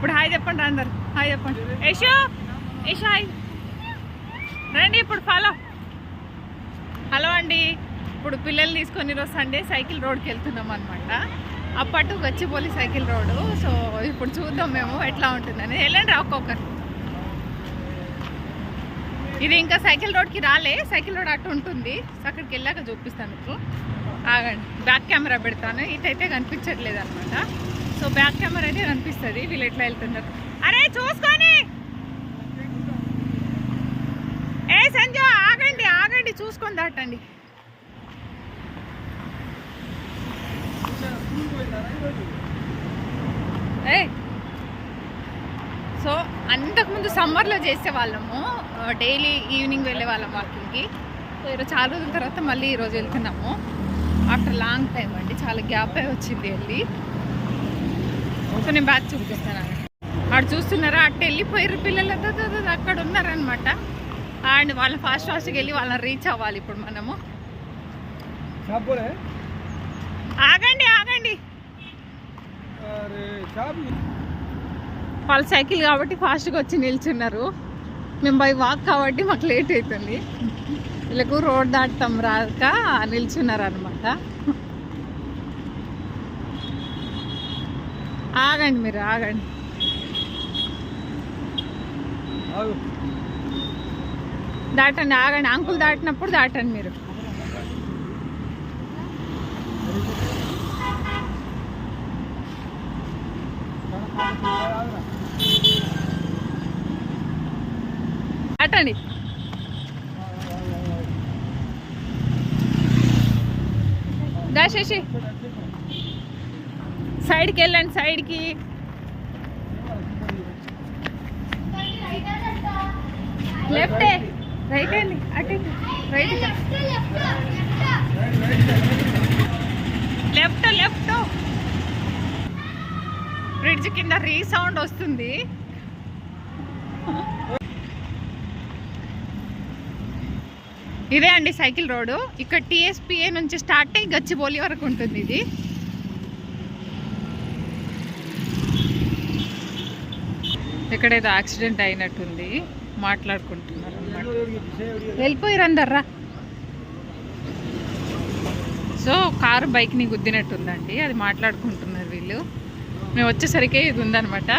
ఇప్పుడు హాయ్ చెప్పండి అందరు. హాయ్ చెప్పండి. యశో యశో హాయ్. రండి ఇప్పుడు ఫాలో హలో అండి. ఇప్పుడు పిల్లల్ని తీసుకొని ఈరోజు సండే సైకిల్ రోడ్కి వెళ్తున్నాం అనమాట అప్పటు గచ్చిపోలి సైకిల్ రోడ్డు. సో ఇప్పుడు చూద్దాం మేము ఎట్లా ఉంటుందని. వెళ్ళండి రా ఒక్కొక్కరు. ఇది ఇంకా సైకిల్ రోడ్కి రాలే. సైకిల్ రోడ్ అటు ఉంటుంది. అక్కడికి వెళ్ళాక చూపిస్తాను మీకు. ఆగండి. బ్యాక్ కెమెరా పెడతాను. ఇటైతే కనిపించట్లేదు అనమాట సో బ్యాక్ కెమెరా అయితే కనిపిస్తుంది. వీళ్ళు ఎట్లా వెళ్తున్నారు? అరే చూసుకొని! ఏ సంజు ఆగండి ఆగండి చూసుకొని దాటండి. ఏ! సో అంతకుముందు సమ్మర్లో చేసేవాళ్ళము డైలీ ఈవినింగ్ వెళ్ళే వాళ్ళం వాకింగ్కి. సో ఈరోజు చాలా రోజుల తర్వాత మళ్ళీ ఈరోజు వెళ్తున్నాము. ఆఫ్టర్ లాంగ్ టైం అండి చాలా గ్యాప్ అయి వచ్చింది వెళ్ళి. సో నేను చూపిస్తాను. అక్కడ చూస్తున్నారా? అట్టు వెళ్ళిపోయారు పిల్లలు. అక్కడ ఉన్నారనమాట అండ్ వాళ్ళ ఫాస్ట్ ఫాస్ట్కి వెళ్ళి వాళ్ళని రీచ్ అవ్వాలి ఇప్పుడు మనము. ఆగండి ఆగండి. వాళ్ళ సైకిల్ కాబట్టి ఫాస్ట్గా వచ్చి నిల్చున్నారు. మేము బై వాక్ కాబట్టి మాకు లేట్ అవుతుంది. వీళ్ళకు రోడ్ దాటుతాం రాక నిల్చున్నారు అనమాట ఆగండి మీరు ఆగండి. దాటండి ఆగండి. అంకుల్ దాటినప్పుడు దాటండి మీరు. దాటండి. దాశేషి సైడ్కి వెళ్ళండి సైడ్కి. లెఫ్టే రైట్ అండి అటు రైట్ లెఫ్ట్ లెఫ్ట్. బ్రిడ్జ్ కింద రీసౌండ్ వస్తుంది. ఇదే అండి సైకిల్ రోడ్డు. ఇక్కడ టీఎస్పీఏ నుంచి స్టార్ట్ అయ్యి గచ్చిబౌలి వరకు ఉంటుంది ఇది. ఎక్కడేదో యాక్సిడెంట్ అయినట్టుంది మాట్లాడుకుంటున్నారు అన్నమాట వెళ్ళిపోయారు అందర్రా సో కారు బైక్ని గుద్దినట్టుందండి. అది మాట్లాడుకుంటున్నారు వీళ్ళు. మేము వచ్చేసరికి ఇది ఉందనమాట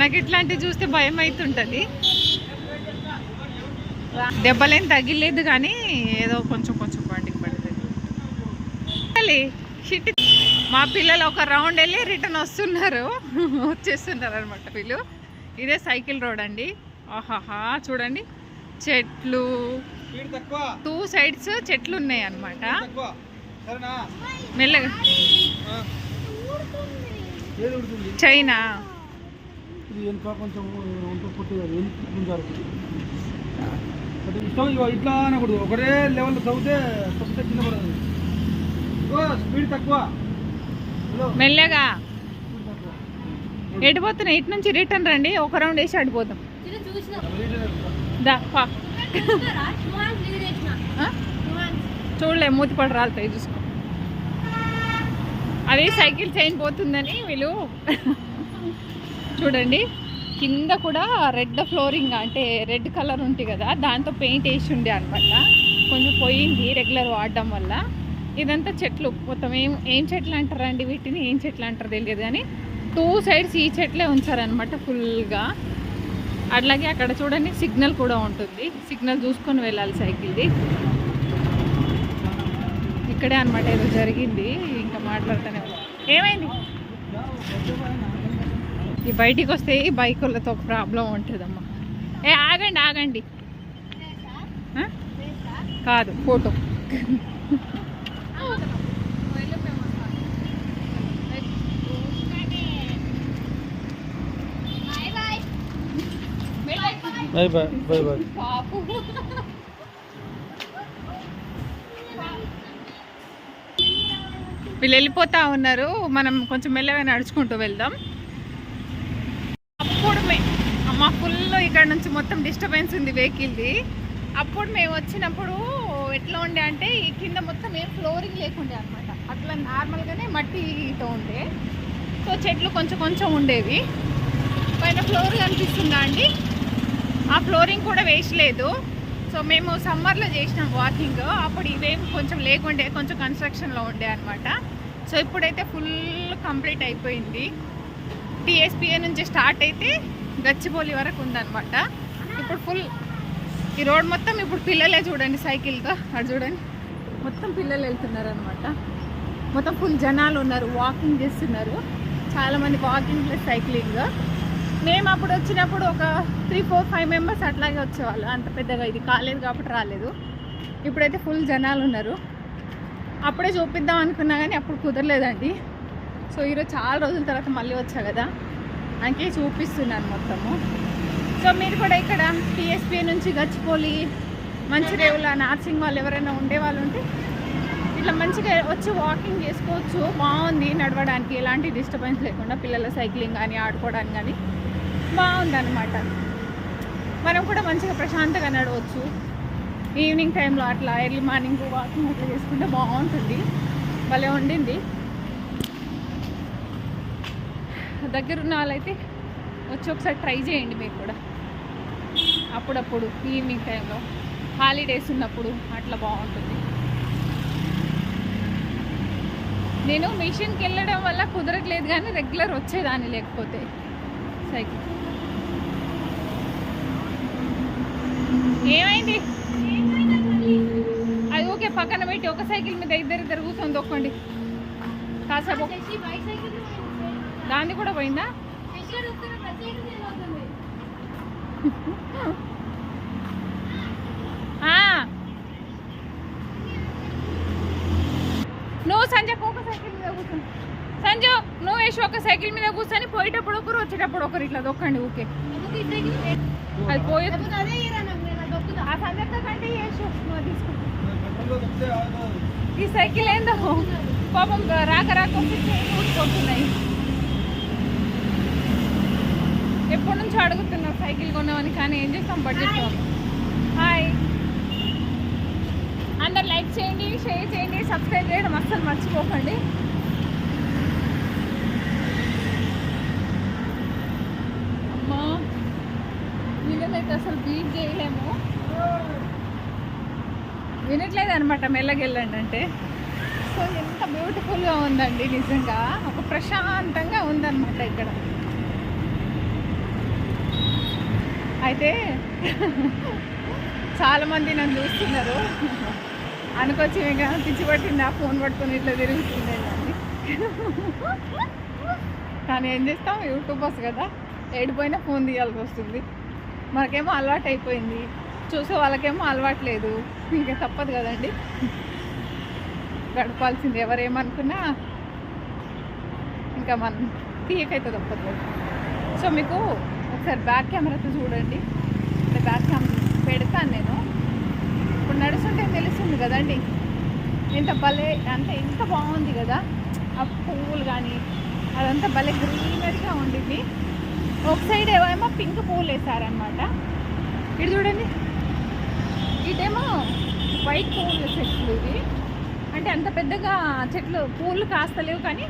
నాకు ఇట్లాంటివి చూస్తే భయం అవుతుంటుంది దెబ్బలేం తగిలేదు కానీ ఏదో కొంచెం కొంచెం బండికి పడుతుంది. మా పిల్లలు ఒక రౌండ్ వెళ్ళి రిటర్న్ వస్తున్నారు. వచ్చేస్తున్నారు అనమాట వీళ్ళు. ఇదే సైకిల్ రోడ్ అండి. ఆహాహా చూడండి. చెట్లు. టూ సైడ్స్ చెట్లు ఉన్నాయి సరేనా? మెల్లగా. చైనా. ఇష్టం ఇట్లా అనకూడదు. ఒకటే లెవెల్ చదివితే తప్పితే కింద పడదు. ఇగో స్పీడ్ తక్కువ. మెల్లగా. తక్కువ ఎటు పోతున్నాయి ఇటు నుంచి రిటర్న్ రండి ఒక రౌండ్ వేసి అడిపోతాం? చూడలే మూతిపడి రాలుతాయి చూసుకో. అది సైకిల్ చైన్ పోతుందని వీళ్ళు చూడండి కింద కూడా రెడ్ ఫ్లోరింగ్ అంటే రెడ్ కలర్ ఉంటుంది కదా దాంతో పెయింట్ వేసి ఉండే అనమాట కొంచెం పోయింది రెగ్యులర్ వాడడం వల్ల. ఇదంతా చెట్లు మొత్తం ఏం ఏం చెట్లు అంటారండి వీటిని? ఏం చెట్లు అంటారు తెలియదు కానీ టూ సైడ్స్ ఈ చెట్లే ఉంచారనమాట ఫుల్గా. అట్లాగే అక్కడ చూడండి సిగ్నల్ కూడా ఉంటుంది. సిగ్నల్ చూసుకొని వెళ్ళాలి సైకిల్ది. ఇక్కడే అనమాట ఏదో జరిగింది. ఇంకా మాట్లాడుతూనే. ఏమైంది? ఈ బయటికి వస్తే ఈ బైకులతో ప్రాబ్లం ఉంటుందమ్మా. ఏ ఆగండి ఆగండి? కాదు photo. Bye bye bye bye వీళ్ళు వెళ్ళిపోతా ఉన్నారు. మనం కొంచెం మెల్లగా నడుచుకుంటూ వెళ్దాం. అప్పుడు మే అమ్మ ఫుల్ ఇక్కడ నుంచి మొత్తం డిస్టర్బెన్స్ ఉంది వెహికల్ది. అప్పుడు మేము వచ్చినప్పుడు ఎట్లా ఉండే అంటే ఈ కింద మొత్తం ఏం ఫ్లోరింగ్ లేకుండే అనమాట అట్లా నార్మల్గానే మట్టితో ఉండే. సో చెట్లు కొంచెం కొంచెం ఉండేవి. పైన ఫ్లోర్ కనిపిస్తుందా అండి? ఆ ఫ్లోరింగ్ కూడా వేసలేదు సో మేము సమ్మర్లో చేసినాం వాకింగ్. అప్పుడు ఇవేం కొంచెం లేకుండే కొంచెం కన్స్ట్రక్షన్లో ఉండే అనమాట సో ఇప్పుడైతే ఫుల్ కంప్లీట్ అయిపోయింది. టీఎస్పీఏ నుంచి స్టార్ట్ అయితే గచ్చిబౌలి వరకు ఉందనమాట ఇప్పుడు ఫుల్ ఈ రోడ్ మొత్తం ఇప్పుడు పిల్లలే చూడండి సైకిల్తో. అది చూడండి. మొత్తం పిల్లలు వెళ్తున్నారు అనమాట మొత్తం ఫుల్ జనాలు ఉన్నారు వాకింగ్ చేస్తున్నారు. చాలామంది వాకింగ్ ప్లస్ సైక్లింగ్. మేము అప్పుడు వచ్చినప్పుడు ఒక త్రీ ఫోర్ ఫైవ్ మెంబర్స్ అట్లాగే వచ్చేవాళ్ళు. అంత పెద్దగా ఇది కాలేదు కాబట్టి రాలేదు. ఇప్పుడైతే ఫుల్ జనాలు ఉన్నారు. అప్పుడే చూపిద్దాం అనుకున్నా కానీ అప్పుడు కుదరలేదండి. సో ఈరోజు చాలా రోజుల తర్వాత మళ్ళీ వచ్చా కదా? అందుకే చూపిస్తున్నాను మొత్తము. సో మీరు కూడా ఇక్కడ టీఎస్పీ నుంచి గచ్చిపోలి మంచిరేవుల నార్సింగ్ వాళ్ళు ఎవరైనా ఉండే వాళ్ళు ఉంటే ఇట్లా మంచిగా వచ్చి వాకింగ్ చేసుకోవచ్చు. బాగుంది నడవడానికి ఎలాంటి డిస్టర్బెన్స్ లేకుండా పిల్లల సైక్లింగ్ కానీ ఆడుకోవడానికి కానీ బాగుంది అనమాట మనం కూడా మంచిగా ప్రశాంతంగా నడవచ్చు. ఈవినింగ్ టైంలో అట్లా ఎర్లీ మార్నింగ్ వాకింగ్ అట్లా చేసుకుంటే బాగుంటుంది. భలే ఉండింది. దగ్గరున్న వాళ్ళైతే వచ్చి ఒకసారి ట్రై చేయండి మీరు కూడా. అప్పుడప్పుడు ఈవినింగ్ టైంలో హాలిడేస్ ఉన్నప్పుడు అట్లా బాగుంటుంది. నేను మిషన్కి వెళ్ళడం వల్ల కుదరట్లేదు కానీ రెగ్యులర్ వచ్చేదాన్ని లేకపోతే. సైకిల్ ఏమైంది? అది ఓకే పక్కన పెట్టి ఒక సైకిల్ మీద ఇద్దరు ఇద్దరు కూర్చొని తొక్కండి. కాసేపు దాన్ని కూడా పోయిందా? నువ్వు సంజయ్ ఒక సంజు నువ్వు వేసి ఒక సైకిల్ మీద కూర్చొని పోయేటప్పుడు ఒకరు వచ్చేటప్పుడు ఒకరు ఇట్లా దొక్కండి ఊకే. అది పోయేది. ఈ సైకిల్ ఏందో? పాపం రాక రాక ఊడిపోతున్నాయి. ఎప్పటి నుంచి అడుగుతున్నా సైకిల్ కొన్నామని కానీ ఏం చేస్తాం? బడ్జెట్ హాయ్ అందరు లైక్ చేయండి షేర్ చేయండి సబ్స్క్రైబ్ చేయడం అస్సలు మర్చిపోకండి. అమ్మా అసలు బీట్ చేయలేము. వినట్లేదు అనమాట మెల్లగెళ్ళండి అంటే. సో ఎంత బ్యూటిఫుల్గా ఉందండి నిజంగా. ఒక ప్రశాంతంగా ఉందన్నమాట ఇక్కడ. అయితే చాలామంది నన్ను చూస్తున్నారు. అనుకొచ్చి ఇంకా పిచ్చి పట్టింది ఆ ఫోన్ పట్టుకొని ఇట్లా తిరుగుతుండేదండి కానీ ఏం చేస్తాం? యూట్యూబర్స్ కదా. ఏడిపోయినా ఫోన్ తీయాల్సి వస్తుంది. మనకేమో అలవాటు అయిపోయింది. చూసే వాళ్ళకేమో అలవాటు లేదు. ఇంకా తప్పదు కదండి. గడపాల్సింది ఎవరేమనుకున్నా ఇంకా మనం తీయకైతే తప్పదు సో మీకు ఒకసారి బ్యాక్ కెమెరాతో చూడండి. అంటే బ్యాక్ కెమెరా పెడతాను నేను. ఇప్పుడు నడుస్తుంటే తెలుస్తుంది కదండి. ఎంత భలే అంటే ఇంత బాగుంది కదా. ఆ పువ్వులు కానీ అదంతా భలే గ్రీనరీగా ఉండింది. ఒక సైడ్ ఏమో పింక్ పువ్వులు వేసారనమాట ఇటు చూడండి. ఇటేమో వైట్ పువ్వుల చెట్లు ఇవి అంటే అంత పెద్దగా చెట్లు పూలు కాస్తలేవు కానీ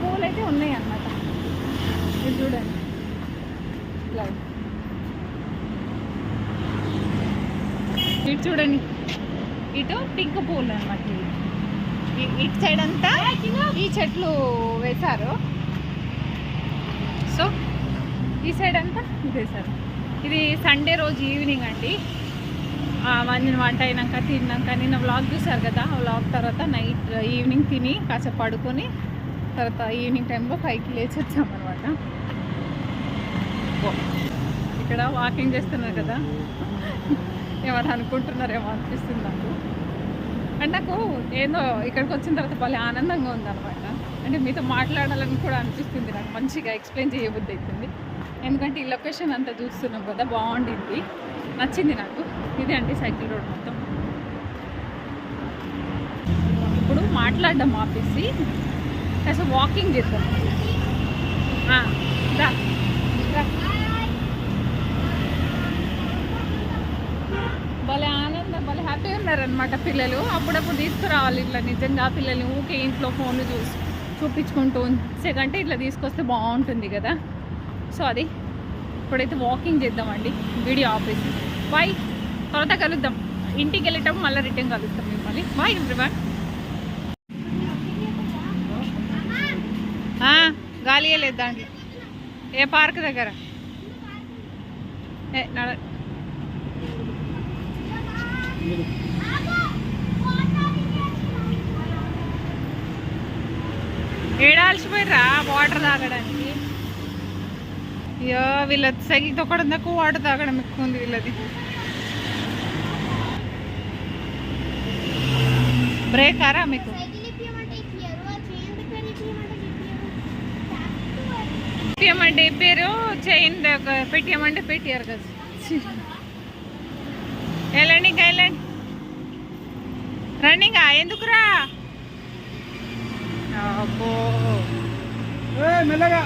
పువ్వులు అయితే ఉన్నాయి అన్నమాట ఇది చూడండి ఇటు చూడండి. ఇటు పింక్ పువ్వులు అనమాట ఇటు సైడ్ అంతా ఈ చెట్లు వేశారు. సో ఈ సైడ్ అంతా ఇదే సార్ ఇది సండే రోజు ఈవినింగ్ అండి. మంచి వంట అయినాక తిన్నాక నిన్న వ్లాగ్ చూసారు కదా ఆ వ్లాగ్ తర్వాత నైట్ ఈవినింగ్ తిని కాసేపు పడుకొని తర్వాత ఈవినింగ్ టైంలో పైకి లేచి వచ్చామన్నమాట. ఇక్కడ వాకింగ్ చేస్తున్నారు కదా. ఏమైనా అనుకుంటున్నారేమో అనిపిస్తుంది నాకు. అంటే నాకు ఏందో ఇక్కడికి వచ్చిన తర్వాత భలే ఆనందంగా ఉందన్నమాట. అంటే మీతో మాట్లాడాలని కూడా అనిపిస్తుంది నాకు. మంచిగా ఎక్స్ప్లెయిన్ చేయబుద్ధి అవుతుంది ఎందుకంటే ఈ లొకేషన్ అంతా చూస్తున్నాం కదా బాగుండింది. నచ్చింది నాకు. ఇదే అండి సైకిల్ రోడ్ మొత్తం. ఇప్పుడు మాట్లాడడం ఆపేసి కాస్త వాకింగ్ చేద్దాం. రా, భలే ఆనందం భలే హ్యాపీగా ఉన్నారనమాట పిల్లలు. అప్పుడప్పుడు తీసుకురావాలి ఇట్లా నిజంగా పిల్లల్ని. ఊకే ఇంట్లో ఫోన్లు చూసి చూపించుకుంటూ ఉంచేకంటే ఇట్లా తీసుకొస్తే బాగుంటుంది కదా. సో అది ఇప్పుడైతే వాకింగ్ చేద్దామండి వీడియో ఆఫీస్ బాయ్ తర్వాత కలుద్దాం. ఇంటికి వెళ్ళేటప్పుడు మళ్ళీ రిటర్న్ కలుస్తాం మిమ్మల్ని. బాయ్ ఎవ్రీవన్ గాలి లేదు దాంట్లో ఏ పార్క్ దగ్గర? ఏ నడ ఏడాల్సిపోయిరా ఏడాల్సిపోయిర్రా వాటర్ తాగడానికి. అయ్యో వీళ్ళ సైకిల్ తొక్కడం తక్కువ వాటర్ తాగడం ఎక్కువ ఉంది వీళ్ళది. బ్రేక్ ఆరా మీకు? ఇప్పమంటే ఇప్పారు చైన్ పెట్టామంటే పెట్టారు కదా. వెళ్ళండి ఇంకా వెళ్ళండి రన్నింగా ఎందుకురా? అబ్బో ఏ మెల్లగా.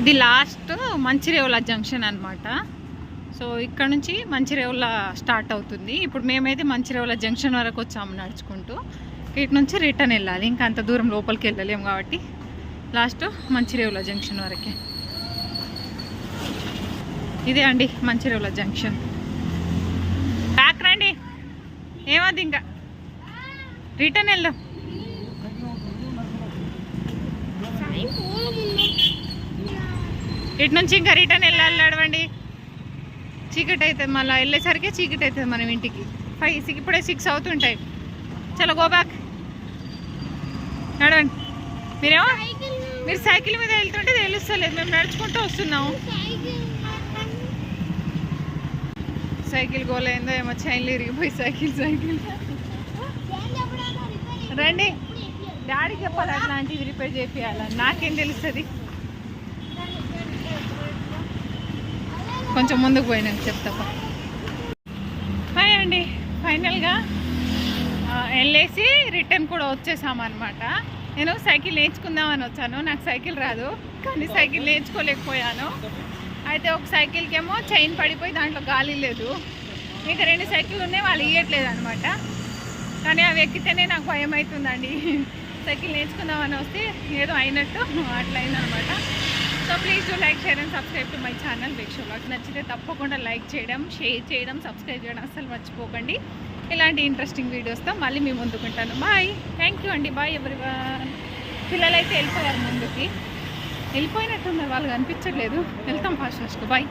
ఇది లాస్ట్ మంచిరేవుల జంక్షన్ అనమాట సో ఇక్కడ నుంచి మంచిరేవుల స్టార్ట్ అవుతుంది. ఇప్పుడు మేమైతే మంచిరేవుల జంక్షన్ వరకు వచ్చాము నడుచుకుంటూ. ఇటు నుంచి రిటర్న్ వెళ్ళాలి. ఇంకా అంత దూరం లోపలికి వెళ్ళలేము కాబట్టి లాస్ట్ మంచిరేవుల జంక్షన్ వరకే. ఇదే అండి మంచిర్యాల జంక్షన్. బ్యాక్ రండి. ఏమది ఇంకా? రిటర్న్ వెళ్దాం. ఇటు నుంచి ఇంకా రిటర్న్ వెళ్ళాలి నడవండి. చీకటి అవుతుంది మళ్ళీ వెళ్ళేసరికి చీకటి అవుతుంది మనం ఇంటికి. ఫైవ్ ఇప్పుడే సిక్స్ అవుతుంటాయి. చలో గో బ్యాక్ నడవండి. మీరేమో? మీరు సైకిల్ మీద వెళ్తుంటే తెలుస్తలేదు. మేము నడుచుకుంటూ వస్తున్నాము సైకిల్ గోలైందో ఏమో చైన్లు ఇరిగిపోయి సైకిల్ సైకిల్. రండి. డాడీ చెప్పాలి అట్లాంటివి రిపేర్ చేపియాలని నాకేం తెలుస్తుంది? కొంచెం ముందుకు పోయినాక చెప్తా హాయ్ అండి. ఫైనల్గా వెళ్ళేసి రిటర్న్ కూడా వచ్చేసామన్నమాట నేను సైకిల్ నేర్చుకుందామని వచ్చాను. నాకు సైకిల్ రాదు. కానీ సైకిల్ నేర్చుకోలేకపోయాను. అయితే ఒక సైకిల్కి ఏమో చైన్ పడిపోయి దాంట్లో గాలి లేదు. ఇంకా రెండు సైకిల్ ఉన్నాయి వాళ్ళు ఇవ్వట్లేదు అనమాట కానీ అవి ఎక్కితేనే నాకు భయం అవుతుందండి సైకిల్ నేర్చుకుందామని వస్తే ఏదో అయినట్టు అట్లయిందనమాట so please do like share and subscribe to my channel Veeksha నాకు నచ్చితే తప్పకుండా లైక్ చేయడం షేర్ చేయడం సబ్స్క్రైబ్ చేయడం అస్సలు మర్చిపోకండి. ఇలాంటి ఇంట్రెస్టింగ్ వీడియోస్తో మళ్ళీ మీ ముందుకుంటాను. బాయ్ థ్యాంక్ యూ అండి. బాయ్ ఎవరి పిల్లలైతే వెళ్ళిపోయారు ముందుకి. వెళ్ళిపోయినట్టున్నారు వాళ్ళు కనిపించట్లేదు వెళ్తాం ఫాస్ట్ ఫాస్ట్ బాయ్.